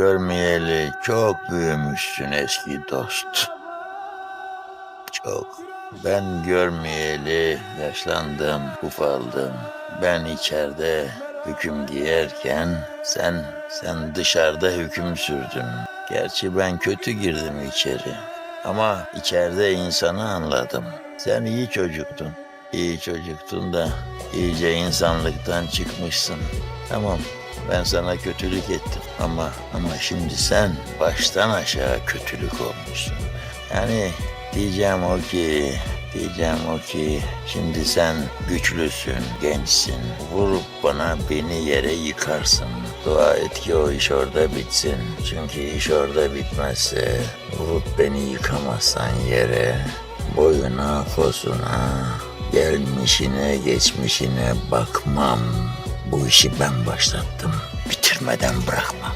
görmeyeli çok büyümüşsün eski dost. Çok. Ben görmeyeli yaşlandım, ufaldım. Ben içeride hüküm giyerken sen sen dışarıda hüküm sürdün. Gerçi ben kötü girdim içeri. Ama içeride insanı anladım. Sen iyi çocuktun. İyi çocuktun da iyice insanlıktan çıkmışsın. Tamam ben sana kötülük ettim ama ama şimdi sen baştan aşağı kötülük olmuşsun. Yani diyeceğim o ki diyeceğim o ki şimdi sen güçlüsün, gençsin. Vurup bana beni yere yıkarsın. Dua et ki o iş orada bitsin. Çünkü iş orada bitmezse vurup beni yıkamazsan yere boyuna posuna gelmişine geçmişine bakmam. Bu işi ben başlattım. Bitirmeden bırakmam.